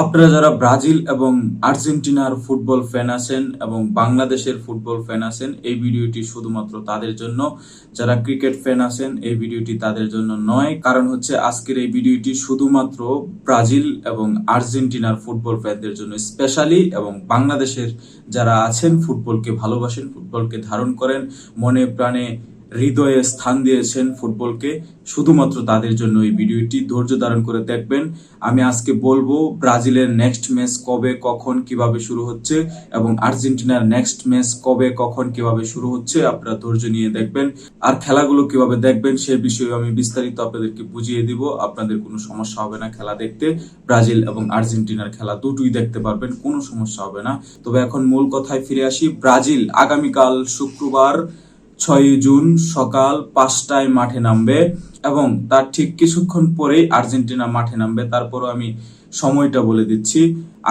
আপনারা যারা ব্রাজিল এবং আর্জেন্টিনার ফুটবল ফ্যান আছেন এবং বাংলাদেশের ফুটবল ফ্যান আছেন, এই ভিডিওটি শুধুমাত্র তাদের জন্য। যারা ক্রিকেট ফ্যান আছেন, এই ভিডিওটি তাদের জন্য নয়। কারণ হচ্ছে আজকের এই ভিডিওটি শুধুমাত্র ব্রাজিল এবং আর্জেন্টিনার ফুটবল ফ্যানদের জন্য স্পেশালি এবং বাংলাদেশের যারা আছেন, ফুটবলকে ভালোবাসেন, ফুটবলকে ধারণ করেন, মনে প্রাণে হৃদয়ে স্থান দিয়েছেন ফুটবলকে। শুধুমাত্র তাদের জন্য এই ভিডিওটি ধৈর্য ধারণ করে দেখবেন। আমি আজকে বলব ব্রাজিলের নেক্সট ম্যাচ কবে, কখন, কীভাবে শুরু হচ্ছে এবং আর্জেন্টিনার নেক্সট ম্যাচ কবে, কখন, কীভাবে শুরু হচ্ছে আপনারা ধৈর্য নিয়ে দেখবেন। আর খেলাগুলো কীভাবে দেখবেন সে বিষয়ে আমি বিস্তারিত আপনাদেরকে বুঝিয়ে দিব। আপনাদের কোনো সমস্যা হবে না খেলা দেখতে। ব্রাজিল এবং আর্জেন্টিনার খেলা দুটোই দেখতে পারবেন, কোনো সমস্যা হবে না। তবে এখন মূল কথায় ফিরে আসি। ব্রাজিল আগামীকাল শুক্রবার ছয় জুন সকাল পাঁচটায় মাঠে নামবে এবং তার ঠিক কিছুক্ষণ পরেই আর্জেন্টিনা মাঠে নামবে। তারপরও আমি সময়টা বলে দিচ্ছি।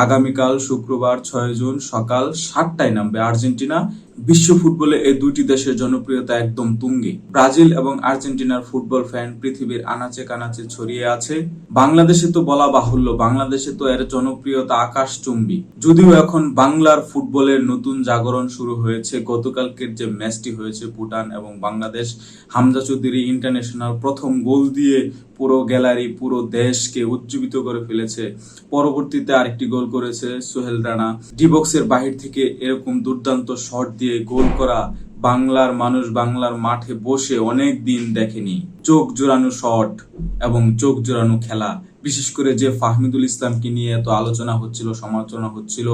আগামীকাল শুক্রবার ছয় জুন সকাল সাতটায় নামবে আর্জেন্টিনা বিশ্ব ফুটবলে এই দুটি দেশের জনপ্রিয়তা একদম তুঙ্গে। ব্রাজিল এবং আর্জেন্টিনার ফুটবল ফ্যান পৃথিবীর আনাচে কানাচে ছড়িয়ে আছে। বাংলাদেশে তো বলা বাহুল্য, বাংলাদেশে তো এর জনপ্রিয়তা আকাশচুম্বী। যদিও এখন বাংলার ফুটবলের নতুন জাগরণ শুরু হয়েছে, গতকালকের যে ম্যাচটি হয়েছে ভুটান এবং বাংলাদেশ, হামজা চৌধুরী ইন্টারন্যাশনাল প্রথম গোল দিয়ে পুরো গ্যালারি, পুরো দেশকে উজ্জীবিত করে ফেলেছে। পরবর্তীতে আরেকটি গোল করেছে সোহেল রানা। ডিবক্সের বাহির থেকে এরকম দুর্দান্ত শট দিয়ে গোল করা বাংলার মানুষ বাংলার মাঠে বসে অনেক দিন দেখেনি। চোখ জোড়ানো শট এবং চোখ জোরানো খেলা বিশেষ করে যে ফাহমিদুল ইসলামকে নিয়ে এত আলোচনা হচ্ছিল, সমালোচনা হচ্ছিল,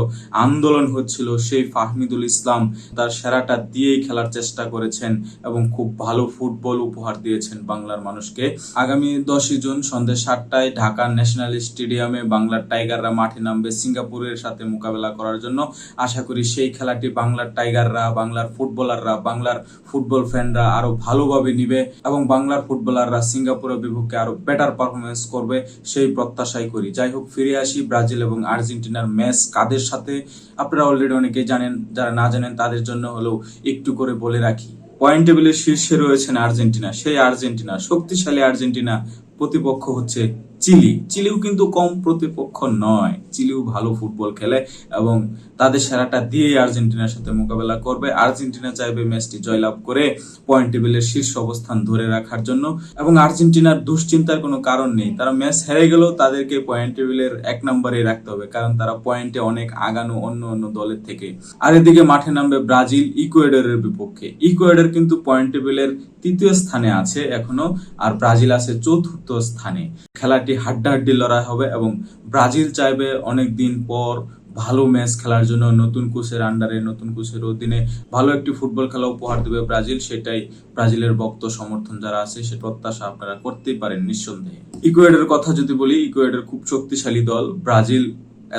আন্দোলন হচ্ছিল, সেই ফাহমিদুল ইসলাম তার সেরাটা দিয়েই খেলার চেষ্টা করেছেন এবং খুব ভালো ফুটবল উপহার দিয়েছেন বাংলার মানুষকে। আগামী দশই জুন সন্ধ্যে সাতটায় ঢাকার ন্যাশনাল স্টেডিয়ামে বাংলার টাইগাররা মাঠে নামবে সিঙ্গাপুরের সাথে মোকাবেলা করার জন্য। আশা করি সেই খেলাটি বাংলার টাইগাররা, বাংলার ফুটবলাররা, বাংলার ফুটবল ফ্যানরা আরও ভালোভাবে নিবে এবং বাংলার ফুটবলাররা সিঙ্গাপুরের বিপক্ষে আরও বেটার পারফরমেন্স করবে। সেই প্রত্যাশাই করি। যাই হোক ফিরে আসি ব্রাজিল এবং আর্জেন্টিনার ম্যাচ কাদের সাথে? আপনারা অলরেডি অনেকে জানেন, যারা না জানেন তাদের জন্য হলেও একটু করে বলে রাখি। পয়েন্ট টেবিলের শীর্ষে রয়েছেন আর্জেন্টিনা। সেই আর্জেন্টিনা, শক্তিশালী আর্জেন্টিনা প্রতিপক্ষ হচ্ছে চিলি। চিলিও কিন্তু কম প্রতিপক্ষ নয়। চিলিও ভালো ফুটবল খেলে এবং তাদের সেরাটা দিয়ে আর্জেন্টিনার সাথে মোকাবেলা করবে। আর্জেন্টিনা চাইবে ম্যাচটি জয়লাভ করে পয়েন্ট টেবিলের শীর্ষ অবস্থান ধরে রাখার জন্য এবং আর্জেন্টিনার দুশ্চিন্তার কোনো কারণ নেই। তারা ম্যাচ হেরে গেলেও তাদেরকে পয়েন্ট টেবিলের এক নম্বরে রাখতে হবে কারণ তারা পয়েন্টে অনেক আগানো অন্য অন্য দলের থেকে। আর এদিকে মাঠে নামবে ব্রাজিল, ইকুয়েডরের বিপক্ষে। ইকুয়েডর কিন্তু পয়েন্ট টেবিলের তৃতীয় স্থানে আছে এখনও, আর ব্রাজিল আছে চতুর্থ স্থানে। খেলাটি হাড্ডাহাড্ডি লড়াই হবে এবং ব্রাজিল চাইবে অনেক দিন পর ভালো ম্যাচ খেলার জন্য নতুন কোচের আন্ডারে নতুন কোচের অধীনে ভালো একটি ফুটবল খেলা উপহার দেবে ব্রাজিল। সেটাই ব্রাজিলের ভক্ত সমর্থন যারা আছে, সে প্রত্যাশা আপনারা করতেই পারেন নিঃসন্দেহে। ইকুয়েডের কথা যদি বলি, ইকুয়েডের খুব শক্তিশালী দল। ব্রাজিল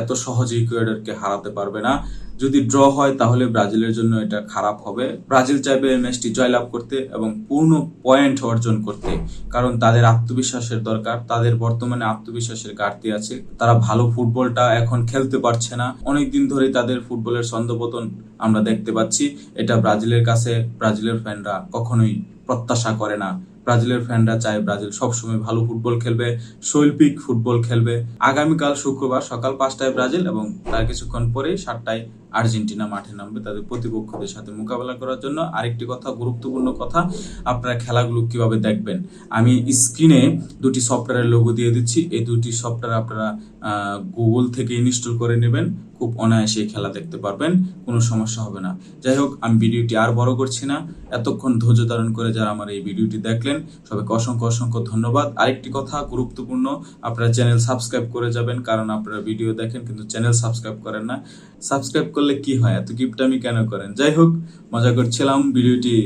এত সহজে ইকুয়েডরকে হারাতে পারবে না। যদি ড্র হয়, তাহলে ব্রাজিলের জন্য এটা খারাপ হবে। ব্রাজিল চাইবে ম্যাচটি জয়লাভ করতে এবং পূর্ণ পয়েন্ট অর্জন করতে। কারণ তাদের আত্মবিশ্বাসের দরকার। তাদের বর্তমানে আত্মবিশ্বাসের ঘাটতি আছে। তারা ভালো ফুটবলটা এখন খেলতে পারছে না। অনেকদিন ধরেই তাদের ফুটবলের ছন্দপতন আমরা দেখতে পাচ্ছি। এটা ব্রাজিলের কাছে, ব্রাজিলের ফ্যানরা কখনোই প্রত্যাশা করে না। ব্রাজিলের ফ্যানরা চায় ব্রাজিল সবসময় ভালো ফুটবল খেলবে, শৈল্পিক ফুটবল খেলবে। আগামীকাল শুক্রবার সকাল পাঁচটায় ব্রাজিল এবং তার কিছুক্ষণ পরেই সাতটায় আর্জেন্টিনা মাঠে নামবে তাদের প্রতিপক্ষদের সাথে মোকাবেলা করার জন্য। আরেকটি কথা, গুরুত্বপূর্ণ কথা, আপনারা খেলাগুলো কীভাবে দেখবেন? আমি স্ক্রিনে দুটি সফটওয়্যারের লোগো দিয়ে দিচ্ছি। এই দুটি সফটওয়্যার আপনারা গুগল থেকে ইনস্টল করে নেবেন। খুব অনায়াসে খেলা দেখতে পারবেন, কোনো সমস্যা হবে না। যাই হোক, আমি ভিডিওটি আর বড় করছি না। এতক্ষণ ধৈর্য ধারণ করে যারা আমার এই ভিডিওটি দেখলেন, সবাইকে অসংখ্য অসংখ্য ধন্যবাদ। আরেকটি কথা গুরুত্বপূর্ণ, আপনারা চ্যানেল সাবস্ক্রাইব করে যাবেন, কারণ আপনারা ভিডিও দেখেন কিন্তু চ্যানেল সাবস্ক্রাইব করেন না। সাবস্ক্রাইব করলে কি হয়? এত গিফট আমি কেন করেন? যাই হোক, মজা করছিলাম, ভিডিওটি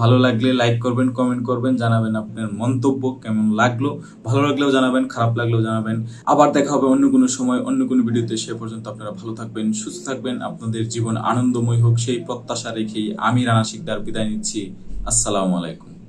ভালো লাগলে লাইক করবেন কমেন্ট করবেন, জানাবেন আপনার মন্তব্য কেমন লাগল। ভালো লাগলেও জানাবেন, খারাপ লাগলেও জানাবেন। আবার দেখা হবে অন্য কোনো সময়, অন্য কোনো ভিডিওতে। সে পর্যন্ত আপনারা ভালো থাকবেন, সুস্থ থাকবেন। আপনাদের জীবন আনন্দময় হোক, সেই প্রত্যাশা রেখেই আমি রানা শিকদার বিদায় নিচ্ছি। আসসালামু আলাইকুম।